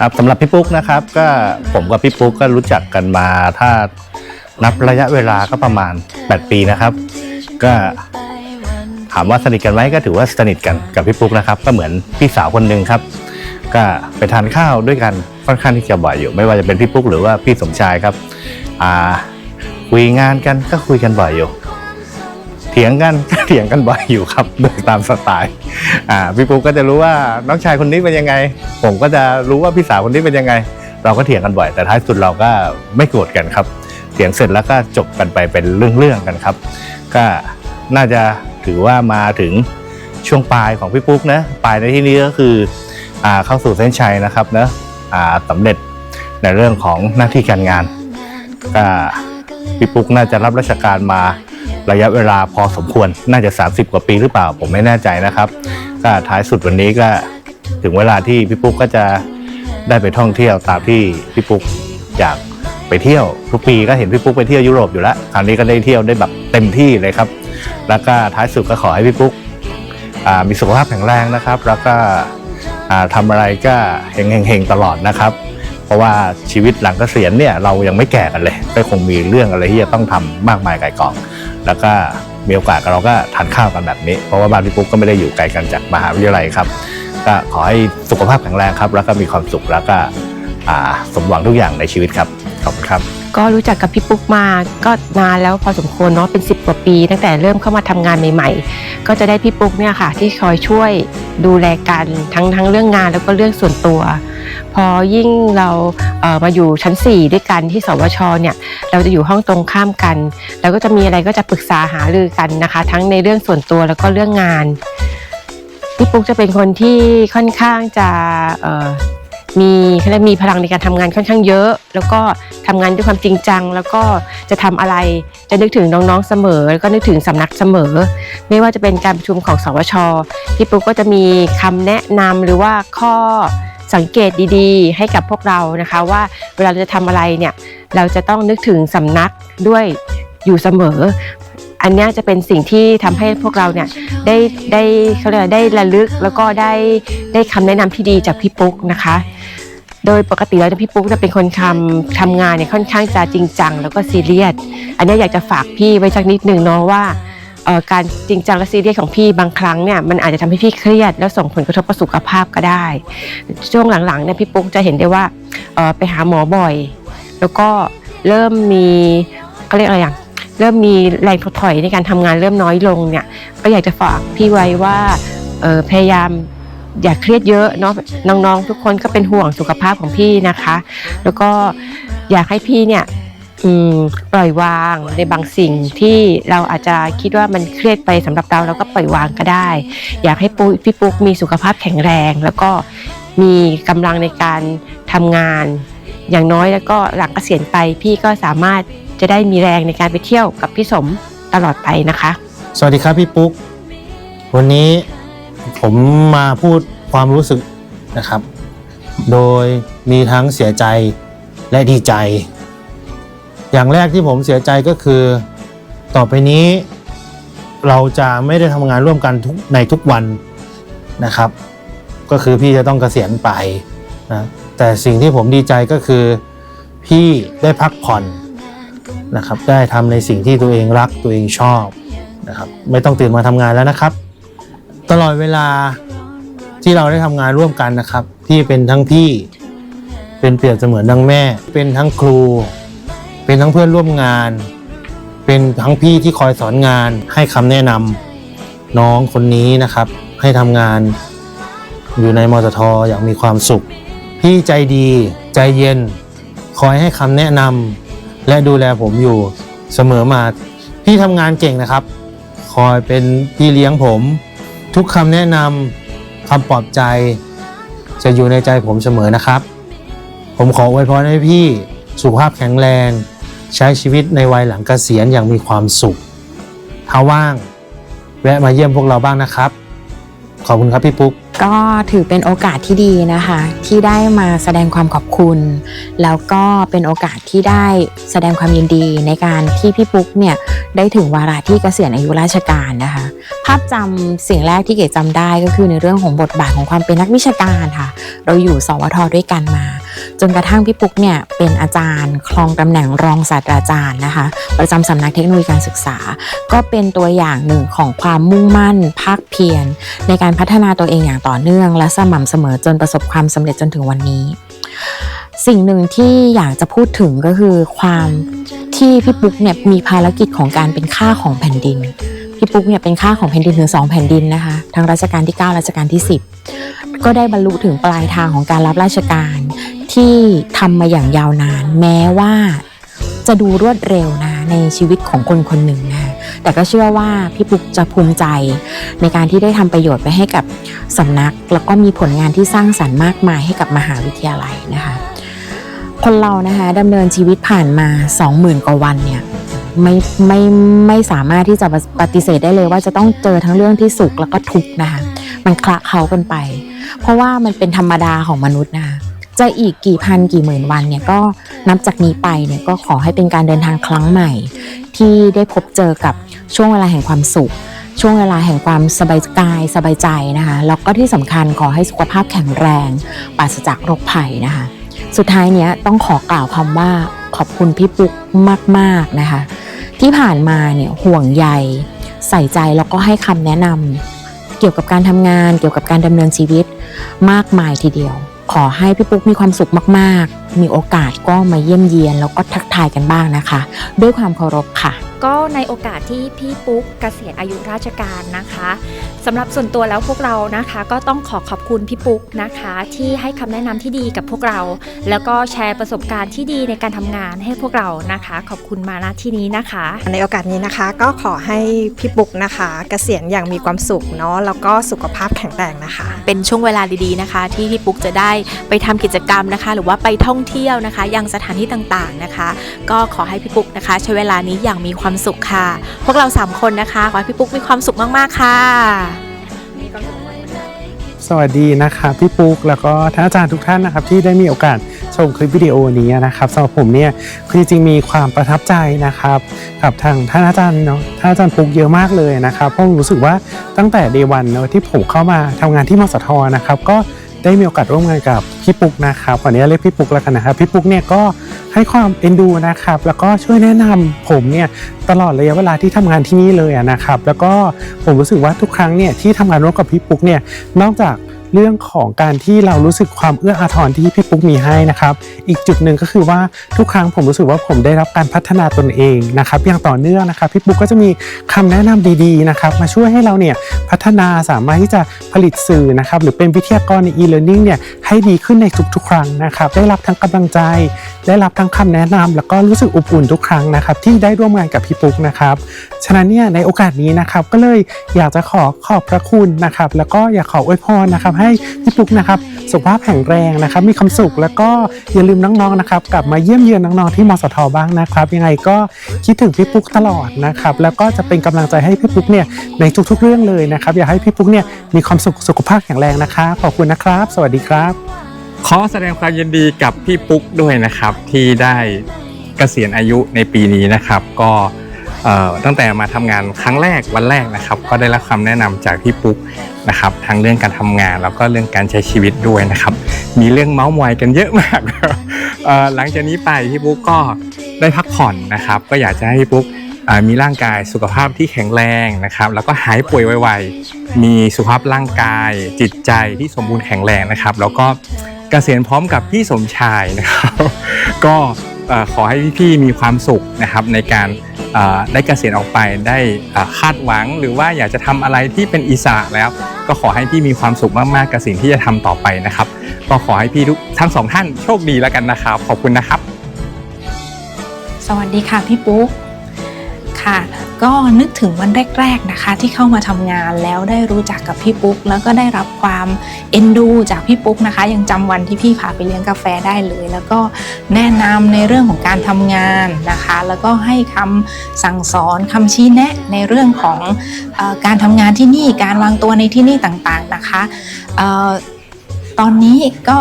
ครับสำหรับพี่ปุ๊กนะครับก็ผมกับพี่ปุ๊กก็รู้จักกันมาถ้านับระยะเวลาก็ประมาณ 8 ปีนะครับ ก็ถามว่าสนิทกันไหมก็ถือว่าสนิทกันกับพี่ปุ๊กนะครับ ก็เหมือนพี่สาวคนหนึ่งครับ ก็ไปทานข้าวด้วยกันค่อนข้างที่จะบ่อยอยู่ ไม่ว่าจะเป็นพี่ปุ๊กหรือว่าพี่สมชายครับอ่าคุยงานกันก็คุยกันบ่อยอยู่ ถียงกันก็เถียงกันบ่อยอยู่ครับโดยตามสไตล์อ่าพี่ปุ๊กก็จะรู้ว่าน้องชายคนนี้เป็นยังไง ผมก็จะรู้ว่าพี่สาวคนนี้เป็นยังไง เราก็เถียงกันบ่อย แต่ท้ายสุดเราก็ไม่โกรธกันครับ เถียงเสร็จแล้วก็จบกันไปเป็นเรื่องๆกันครับ ก็น่าจะถือว่ามาถึงช่วงปลายของพี่ปุ๊กนะปลายในที่นี้ก็คืออ่าเข้าสู่เส้นชัยนะครับนะอ่าสำเร็จในเรื่องของหน้าที่การงานก็พี่ปุ๊กน่าจะรับราชการมา ระยะเวลาพอสมควรน่าจะ 30 กว่าปีหรือเปล่า ผมไม่แน่ใจนะครับ ก็ท้ายสุดวันนี้ก็ถึงเวลาที่พี่ปุ๊กก็จะได้ไปท่องเที่ยวตามที่พี่ปุ๊กอยากไปเที่ยวทุกปีก็เห็นพี่ปุ๊กไปเที่ยวยุโรปอยู่แล้วคราวนี้ก็ได้เที่ยวได้แบบเต็มที่เลยครับ แล้วก็ท้ายสุดก็ขอให้พี่ปุ๊กอ่ามีสุขภาพแข็งแรงนะครับ แล้วก็อ่าทำอะไรก็เฮงๆๆตลอดนะครับ เพราะว่าชีวิตหลังเกษียณเนี่ยเรายังไม่แก่กันเลย ก็คงมีเรื่องอะไรที่จะต้องทำมากมายไก่กอง แล้วก็มีโอกาสเราก็ทานข้าวกันแบบนี้ เพราะว่าบ้านพี่ปุ๊กก็ไม่ได้อยู่ไกลกันจากมหาวิทยาลัยครับ ก็ขอให้สุขภาพแข็งแรงครับ แล้วก็มีความสุขแล้วก็สมหวังทุกอย่างในชีวิตครับ ขอบคุณครับ ก็รู้จักกับพี่ปุ๊กมาก็นานแล้วพอสมควรเนาะเป็น 10 กว่าปี ตั้งแต่เริ่มเข้ามาทำงานใหม่ ๆ ก็จะได้พี่ปุ๊กเนี่ยค่ะที่คอยช่วยดูแลกันทั้งทั้งเรื่องงานแล้วก็เรื่องส่วนตัว พอยิ่งเราเอ่อมาอยู่ชั้น 4 ด้วยกันที่สวชเนี่ยเราจะอยู่ห้องตรงข้ามกัน แล้วก็จะมีอะไรก็จะปรึกษาหารือกันนะคะ ทั้งในเรื่องส่วนตัวแล้วก็เรื่องงานพี่ปุ๊กจะเป็นคนที่ค่อนข้างจะ มีเขาเรียกมีพลังในการทำงานค่อนข้างเยอะ แล้วก็ทำงานด้วยความจริงจัง แล้วก็จะทำอะไรจะนึกถึงน้องๆเสมอ แล้วก็นึกถึงสำนักเสมอ ไม่ว่าจะเป็นการประชุมของสวชพี่ปุ๊กก็จะมีคำแนะนำหรือว่าข้อสังเกตดีๆ ให้กับพวกเรานะคะว่าเวลาเราจะทำอะไรเนี่ยเราจะต้องนึกถึงสำนักด้วยอยู่เสมอ อันนี้จะเป็นสิ่งที่ทำให้พวกเราเนี่ยได้ได้เขาเรียกได้ระลึกแล้วก็ได้ได้คำแนะนำที่ดีจากพี่ปุ๊กนะคะ โดยปกติแล้วพี่ปุ๊กจะเป็นคนทำทำงานเนี่ยค่อนข้างจะจริงจัง แล้วก็ซีเรียส อันนี้อยากจะฝากพี่ไว้สักนิดหนึ่งเนาะว่าการจริงจังและซีเรียสของพี่บางครั้งเนี่ยมันอาจจะทำให้พี่เครียด แล้วส่งผลกระทบต่อสุขภาพก็ได้ ช่วงหลังๆเนี่ยพี่ปุ๊กจะเห็นได้ว่าไปหาหมอบ่อย แล้วก็เริ่มมีเขาเรียกอะไรอย่างเริ่มมีแรงถดถอยในการทำงานเริ่มน้อยลงเนี่ยก็อยากจะฝากพี่ไว้ว่าพยายาม อย่าเครียดเยอะเนาะน้องๆ ทุกคนก็เป็นห่วงสุขภาพของพี่นะคะ แล้วก็อยากให้พี่เนี่ยปล่อยวางในบางสิ่งที่เราอาจจะคิดว่ามันเครียดไปสำหรับเราเราก็ปล่อยวางก็ได้ อยากให้ปุพี่ปุ๊กมีสุขภาพแข็งแรง แล้วก็มีกำลังในการทำงาน อย่างน้อยแล้วก็หลังเกษียณไปพี่ก็สามารถจะได้มีแรงในการไปเที่ยวกับพี่สมตลอดไปนะคะ สวัสดีครับพี่ปุ๊ก วันนี้ ผมมาพูดความรู้สึกนะครับ โดยมีทั้งเสียใจและดีใจ อย่างแรกที่ผมเสียใจก็คือ ต่อไปนี้ เราจะไม่ได้ทำงานร่วมกันทุกในทุกวันนะครับ ก็คือพี่จะต้องเกษียณไปนะแต่สิ่งที่ผมดีใจก็คือ พี่ได้พักผ่อนนะครับ ได้ทำในสิ่งที่ตัวเองรักตัวเองชอบนะครับ ไม่ต้องตื่นมาทำงานแล้วนะครับ ตลอดเวลาที่เราได้ทำงานร่วมกันนะครับ ที่เป็นทั้งพี่เป็นเปรียบเสมือนดังแม่ เป็นทั้งครู เป็นทั้งเพื่อนร่วมงาน เป็นทั้งพี่ที่คอยสอนงานให้คำแนะนำน้องคนนี้นะครับ ให้ทำงานอยู่ในมอตทอย่างมีความสุข พี่ใจดีใจเย็น คอยให้คำแนะนำและดูแลผมอยู่เสมอมา พี่ทำงานเก่งนะครับขออยเป็นพี่เลี้ยงผม ทุกคำแนะนำคำปลอบใจ จะอยู่ในใจผมเสมอนะครับ ผมขออวยพรให้พี่สุขภาพแข็งแรง ใช้ชีวิตในวัยหลังเกษียณอย่างมีความสุข ถ้าว่าง แวะมาเยี่ยมพวกเราบ้างนะครับ ขอบคุณครับพี่ปุ๊ก ก็ถือเป็นโอกาสที่ดีนะคะ ที่ได้มาแสดงความขอบคุณ แล้วก็เป็นโอกาสที่ได้แสดงความยินดีในการที่พี่ปุ๊กเนี่ยได้ถึงวาระที่เกษียณอายุราชการนะคะ ภาพจำสิ่งแรกที่เก๋จำได้ก็คือในเรื่องของบทบาทของความเป็นนักวิชาการค่ะ เราอยู่สวทด้วยกันมาจนกระทั่งพี่ปุ๊กเนี่ยเป็นอาจารย์ครองตำแหน่งรองศาสตราจารย์นะคะ ประจำสำนักเทคโนโลยีการศึกษา ก็เป็นตัวอย่างหนึ่งของความมุ่งมั่น ภาคเพียร ในการพัฒนาตัวเองอย่างต่อเนื่อง และสม่ำเสมอจนประสบความสำเร็จจนถึงวันนี้ สิ่งหนึ่งที่อยากจะพูดถึงก็คือความที่พี่ปุ๊กเนี่ยมีภารกิจของการเป็นค่าของแผ่นดินพี่ปุ๊กเนี่ยเป็นค่าของแผ่นดินถึง2แผ่นดินนะคะทั้งรัชกาลที่ 9 รัชกาลที่ 10 ก็ได้บรรลุถึงปลายทางของการรับราชการ ที่ทำมาอย่างยาวนาน แม้ว่าจะดูรวดเร็วนะในชีวิตของคนคนหนึ่งนะแต่ก็เชื่อว่าพี่ปุ๊กจะภูมิใจ ในการที่ได้ทำประโยชน์ไปให้กับสำนัก แล้วก็มีผลงานที่สร้างสรรค์มากมายให้กับมหาวิทยาลัยนะคะคนเรานะคะดำเนินชีวิตผ่านมา 20,000กว่าวันเนี่ยไม่ไม่ไม่สามารถที่จะปฏิเสธได้เลยว่าจะต้องเจอทั้งเรื่องที่สุขแล้วก็ทุกข์นะคะมันคละเคล้ากันไป เพราะว่ามันเป็นธรรมดาของมนุษย์นะคะ จะอีกกี่พันกี่หมื่นวันเนี่ยก็นับจากนี้ไปเนี่ยก็ขอให้เป็นการเดินทางครั้งใหม่ ที่ได้พบเจอกับช่วงเวลาแห่งความสุข ช่วงเวลาแห่งความสบายกายสบายใจนะคะแล้วก็ที่สำคัญขอให้สุขภาพแข็งแรงปราศจากโรคภัยนะคะ สุดท้ายเนี้ยต้องขอกล่าวคำว่าขอบคุณพี่ปุ๊กมาก ๆนะคะ ที่ผ่านมาเนี่ยห่วงใยใส่ใจแล้วก็ให้คำแนะนำเกี่ยวกับการทำงานเกี่ยวกับการดำเนินชีวิตมากมายทีเดียว ขอให้พี่ปุ๊กมีความสุขมากมีโอกาสก็มาเยี่ยมเยียน แล้วก็ทักทายกันบ้างนะคะ ด้วยความเคารพค่ะ ก็ในโอกาสที่พี่ปุ๊กเกษียณอายุราชการนะคะสำหรับส่วนตัวแล้วพวกเรานะคะ ก็ต้องขอขอบคุณพี่ปุ๊กนะคะ ที่ให้คำแนะนำที่ดีกับพวกเรา แล้วก็แชร์ประสบการณ์ที่ดีในการทำงานให้พวกเรานะคะ ขอบคุณมาณที่นี้นะคะ ในโอกาสนี้นะคะ ก็ขอให้พี่ปุ๊กนะคะเกษียณอย่างมีความสุขเนาะแล้วก็สุขภาพแข็งแรงนะคะ เป็นช่วงเวลาดีๆนะคะ ที่พี่ปุ๊กจะได้ไปทำกิจกรรมนะคะ หรือว่าไปท่ององเที่ยวนะคะ ยังสถานที่ต่างๆนะคะ ก็ขอให้พี่ปุ๊กนะคะ ใช้เวลานี้อย่างมีความสุขค่ะ พวกเราสามคนนะคะ ขอให้พี่ปุ๊กมีความสุขมากๆค่ะสวัสดีนะครับพี่ปุ๊กแล้วก็ท่านอาจารย์ทุกท่านนะครับที่ได้มีโอกาสชมคลิปวิดีโอนี้นะครับสำหรับผมเนี่ยคือจริงๆมีความประทับใจนะครับกับทางท่านอาจารย์เนาะท่านอาจารย์ปุ๊กเยอะมากเลยนะครับเพราะผมรู้สึกว่าตั้งแต่เดวันเนาะที่ผมเข้ามาทำงานที่มสทนะครับก็ ได้มีโอกาสร่วมงานกับพี่ปุ๊กนะครับขออนุญาตเรียกพี่ปุ๊กแล้วกันนะครับพี่ปุ๊กเนี่ยก็ให้ความเอ็นดูนะครับแล้วก็ช่วยแนะนำผมเนี่ยตลอดระยะเวลาที่ทำงานที่นี่เลยนะครับ แล้วก็ผมรู้สึกว่าทุกครั้งเนี่ยที่ทำงานร่วมกับพี่ปุ๊กเนี่ยนอกจาก เรื่องของการที่เรารู้สึกความเอื้ออาทรที่พี่ปุ๊กมีให้นะครับ อีกจุดหนึ่งก็คือว่าทุกครั้งผมรู้สึกว่าผมได้รับการพัฒนาตนเองนะครับอย่างต่อเนื่องนะครับพี่ปุ๊กก็จะมีคำแนะนำดีๆนะครับมาช่วยให้เราเนี่ยพัฒนาสามารถที่จะผลิตสื่อนะครับหรือเป็นวิทยากรใน e-learning เนี่ยให้ดีขึ้นในทุกๆ ครั้งนะครับได้รับทั้งกำลังใจ ได้รับทั้งคำแนะนำแล้วก็รู้สึกอบอุ่นทุกครั้งนะครับที่ได้ร่วมงานกับพี่ปุ๊กนะครับฉะนั้นเนี่ยในโอกาสนี้นะครับก็เลยอยากจะขอขอบพระคุณนะครับแล้วก็อยากขออวยพรนะครับให้พี่ปุ๊กนะครับสุขภาพแข็งแรงนะครับ มีความสุขแล้วก็อย่าลืมน้องๆนะครับ กลับมาเยี่ยมเยือนน้องๆที่มสทบ้างนะครับ ยังไงก็คิดถึงพี่ปุ๊กตลอดนะครับ แล้วก็จะเป็นกำลังใจให้พี่ปุ๊กเนี่ยในทุกๆเรื่องเลยนะครับ อยากให้พี่ปุ๊กเนี่ยมีความสุขสุขภาพแข็งแรงนะคะขอบคุณนะครับ สวัสดีครับ ขอแสดงความยินดีกับพี่ปุ๊กด้วยนะครับที่ได้เกษียณอายุในปีนี้นะครับ ก็ ตั้งแต่มาทำงานครั้งแรกวันแรกนะครับ ก็ได้รับคำแนะนำจากพี่ปุ๊กนะครับทั้งเรื่องการทำงานแล้วก็เรื่องการใช้ชีวิตด้วยนะครับ มีเรื่องเมาส์มอยกันเยอะมากหลังจากนี้ไปพี่ปุ๊กก็ได้พักผ่อนนะครับ ก็อยากจะให้พี่ปุ๊กมีร่างกายสุขภาพที่แข็งแรงนะครับ แล้วก็หายป่วยไวๆมีสุขภาพร่างกายจิตใจที่สมบูรณ์แข็งแรงนะครับ แล้วก็เกษียณพร้อมกับพี่สมชายนะครับ ก็ ขอให้พี่ๆมีความสุขนะครับในการได้เกษียณออกไปได้คาดหวัง หรือว่าอยากจะทำอะไรที่เป็นอิสระแล้ว ก็ขอให้พี่มีความสุขมากๆกับสิ่งที่จะทำต่อไปนะครับ ก็ขอให้พี่ทุกทั้งสองท่านโชคดีแล้วกันนะครับ ขอบคุณนะครับ สวัสดีค่ะพี่ปุ๊ก ค่ะ ก็นึกถึงวันแรกๆนะคะ ที่เข้ามาทำงานแล้วได้รู้จักกับพี่ปุ๊ก แล้วก็ได้รับความเอ็นดูจากพี่ปุ๊กนะคะ ยังจำวันที่พี่พาไปเลี้ยงกาแฟได้เลย แล้วก็แนะนำในเรื่องของการทำงานนะคะ แล้วก็ให้คำสั่งสอนคำชี้แนะในเรื่องของอการทำงานที่นี่การวางตัวในที่นี่ต่างๆนะคะออตอนนี้ก็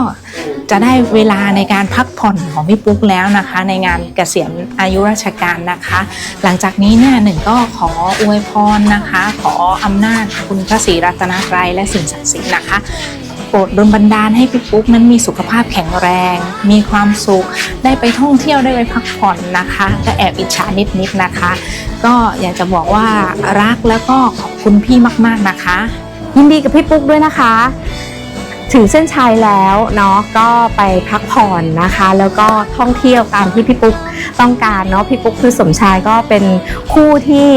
จะได้เวลาในการพักผ่อนของพี่ปุ๊กแล้วนะคะ ในงานเกษียณอายุราชการนะคะ หลังจากนี้เนี่ยหนึ่งก็ขออวยพรนะคะ ขออำนาจคุณพระศรีรัตนตรัยและสิ่งศักดิ์สิทธิ์นะคะโปรดดลบันดาลให้พี่ปุ๊กนั้นมีสุขภาพแข็งแรง มีความสุข ได้ไปท่องเที่ยวได้ไปพักผ่อนนะคะ ก็แอบอิจฉานิดๆนะคะ ก็อยากจะบอกว่ารักแล้วก็ขอบคุณพี่มากๆนะคะ ยินดีกับพี่ปุ๊กด้วยนะคะ ถึงเส้นชัยแล้วเนาะก็ไปพักผ่อนนะคะ แล้วก็ท่องเที่ยวตามที่พี่ปุ๊กต้องการเนาะพี่ปุ๊กคือสมชายก็เป็นคู่ที่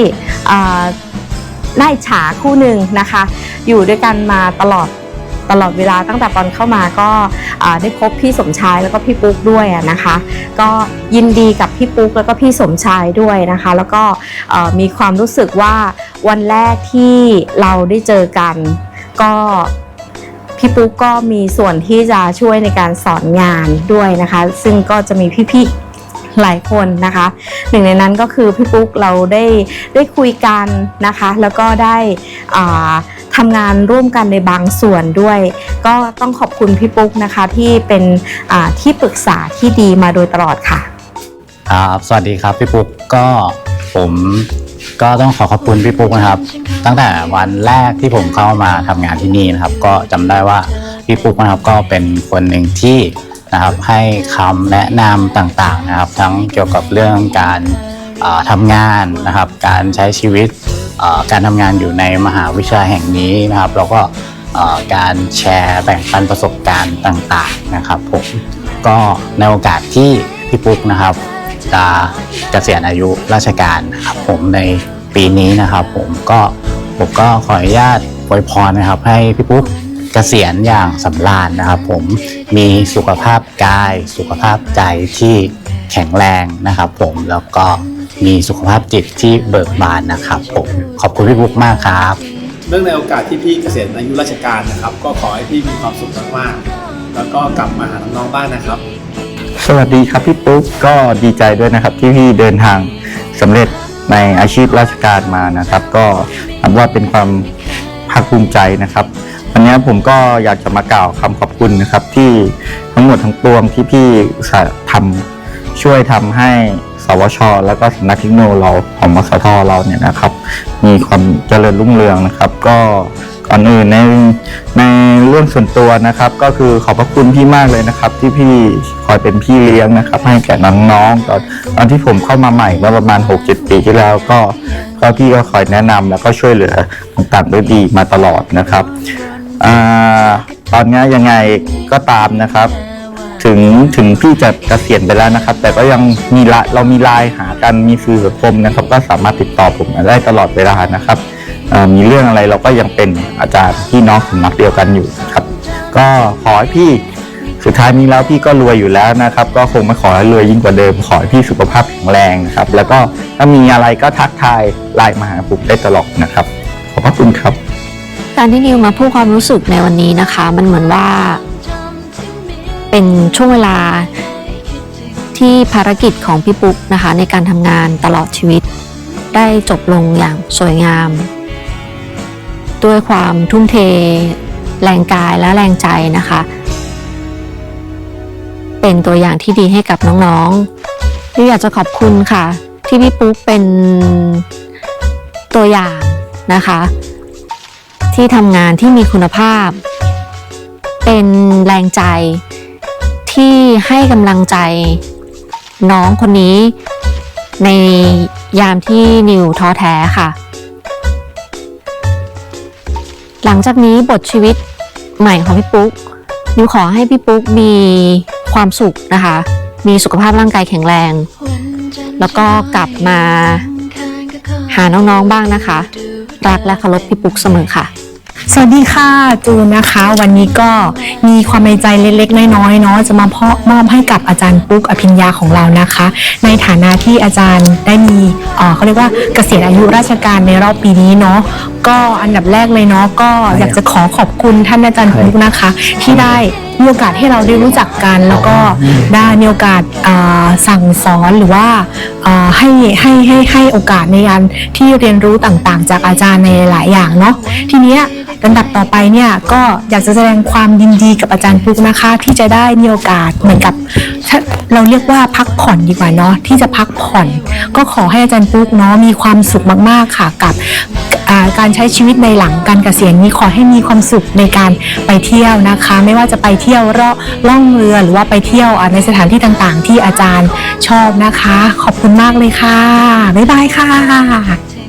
น่าอิจฉาคู่หนึ่งนะคะ อยู่ด้วยกันมาตลอดตลอดเวลาตั้งแต่ตอนเข้ามาก็ได้พบพี่สมชายแล้วก็พี่ปุ๊กด้วยนะคะ ก็ยินดีกับพี่ปุ๊กแล้วก็พี่สมชายด้วยนะคะ แล้วก็มีความรู้สึกว่าวันแรกที่เราได้เจอกัน ก็ พี่ปุ๊กก็มีส่วนที่จะช่วยในการสอนงานด้วยนะคะ ซึ่งก็จะมีพี่ๆหลายคนนะคะ หนึ่งในนั้นก็คือพี่ปุ๊กเราได้ได้คุยกันนะคะ แล้วก็ได้ทำงานร่วมกันในบางส่วนด้วย ก็ต้องขอบคุณพี่ปุ๊กนะคะที่เป็นที่ปรึกษาที่ดีมาโดยตลอดค่ะครับสวัสดีครับพี่ปุ๊กก็ผม ก็ต้องขอขอบคุณพี่ปุ๊กนะครับ ตั้งแต่วันแรกที่ผมเข้ามาทำงานที่นี่นะครับ ก็จำได้ว่าพี่ปุ๊กนะครับก็เป็นคนหนึ่งที่นะครับให้คำแนะนำต่างๆนะครับ ทั้งเกี่ยวกับเรื่องการเอ่อทำงานนะครับ การใช้ชีวิตเอ่อการทำงานอยู่ในมหาวิทยาลัยแห่งนี้นะครับแล้วก็เอ่อการแชร์แบ่งปันประสบการณ์ต่างๆนะครับผม ก็ในโอกาสที่พี่ปุ๊กนะครับ จะเกษียณอายุราชการครับผมในปีนี้นะครับ ผมก็ผมก็ขออนุญาตอวยพรนะครับ ให้พี่ปุ๊กเกษียณอย่างสำราญนะครับ ผมมีสุขภาพกายสุขภาพใจที่แข็งแรงนะครับ ผมแล้วก็มีสุขภาพจิตที่เบิกบานนะครับ ผมขอบคุณพี่ปุ๊กมากครับเนื่องในโอกาสที่พี่เกษียณอายุราชการนะครับ ก็ขอให้พี่มีความสุขมากๆแล้วก็กลับมาหาน้องๆบ้างนะครับ วัสดีครับพี่ปุ๊กก็ดีใจด้วยนะครับที่พี่เดินทางสำเร็จในอาชีพราชการมานะครับ ก็นับว่าเป็นความภาคภูมิใจนะครับ วันนี้ผมก็อยากจะมากล่าวคำขอบคุณนะครับ ที่ทั้งหมดทั้งปวงที่พี่ทำช่วยทำให้สวช แล้วก็สำนักเทคโนโลยีเราของมสทเราเนี่ยนะครับ มีความเจริญรุ่งเรืองนะครับ ก็ ก่อนอื่นในในเรื่องส่วนตัวนะครับ ก็คือขอบพระคุณพี่มากเลยนะครับ ที่พี่คอยเป็นพี่เลี้ยงนะครับ ให้แก่น้องๆตอนตอนที่ผมเข้ามาใหม่เมื่อประมาณ 6-7 ปีที่แล้วก็ก็พี่ก็คอยแนะนำแล้วก็ช่วยเหลือต่างๆด้วยดีมาตลอดนะครับอตอนนี้ยังไงก็ตามนะครับ ถึงถึงพี่จะเกษียณไปแล้วนะครับ แต่ก็ยังมีละเรามีไลน์หากันมีสื่อสังคมนะครับ ก็สามารถติดต่อผมได้ตลอดเวลานะครับ มีเรื่องอะไรเราก็ยังเป็นอาจารย์พี่น้องสำนักเดียวกันอยู่ครับ ก็ขอให้พี่สุดท้ายนี้แล้วพี่ก็รวยอยู่แล้วนะครับ ก็คงไม่ขอให้รวยยิ่งกว่าเดิม ขอให้พี่สุขภาพแข็งแรงนะครับ แล้วก็ถ้ามีอะไรก็ทักทายไลน์มาหาผมได้ตลอดนะครับ ขอบพระคุณครับ การที่นิวมาพูดความรู้สึกในวันนี้นะคะ มันเหมือนว่า เป็นช่วงเวลาที่ภารกิจของพี่ปุ๊กนะคะ ในการทำงานตลอดชีวิต ได้จบลงอย่างสวยงาม ด้วยความทุ่มเท แรงกายและแรงใจนะคะ เป็นตัวอย่างที่ดีให้กับน้องๆนิวอยากจะขอบคุณค่ะ ที่พี่ปุ๊กเป็นตัวอย่างนะคะ ที่ทำงานที่มีคุณภาพ เป็นแรงใจที่ให้กำลังใจน้องคนนี้ในยามที่นิวท้อแท้ค่ะ ลังจากนี้บทชีวิตใหม่ของพี่ปุ๊กนิวขอให้พี่ปุ๊กมีความสุขนะคะ มีสุขภาพร่างกายแข็งแรง แล้วก็กลับมาหาน้องๆบ้างนะคะ รักและเคารพพี่ปุ๊กเสมอค่ะ สวัสดีค่ะจูนนะคะ วันนี้ก็มีความในใจเล็กๆน้อยๆเนาะจะมาเพาะมอบให้กับอาจารย์ปุ๊กอภิญญาของเรานะคะ ในฐานะที่อาจารย์ได้มีเอ่อเขาเรียกว่าเกษียณอายุราชการในรอบปีนี้เนาะก็อันดับแรกเลยเนาะก็อยากจะขอขอบคุณท่านอาจารย์ปุ๊กนะคะ ที่ได้ มีโอกาสให้เราได้รู้จักกัน แล้วก็ได้มีโอกาสอ่าสั่งสอนหรือว่าอ่าให้ให้ให้ให้โอกาสในการที่เรียนรู้ต่างๆ จากอาจารย์ในหลายอย่างเนาะทีเนี้ยลำดับต่อไปเนี่ยก็อยากจะแสดงความยินดีกับอาจารย์ปุ๊กนะคะ ที่จะได้มีโอกาสเหมือนกับถ้าเราเรียกว่าพักผ่อนดีกว่าเนาะที่จะพักผ่อน ก็ขอให้อาจารย์ปุ๊กเนาะมีความสุขมากๆค่ะกับอ่า การใช้ชีวิตในหลังการเกษียณนี้ขอให้มีความสุขในการไปเที่ยวนะคะ ไม่ว่าจะไปเที่ยวเลาะล่องเรือหรือว่าไปเที่ยวในสถานที่ต่างๆ ที่อาจารย์ชอบนะคะ ขอบคุณมากเลยค่ะ บ๊ายบายค่ะ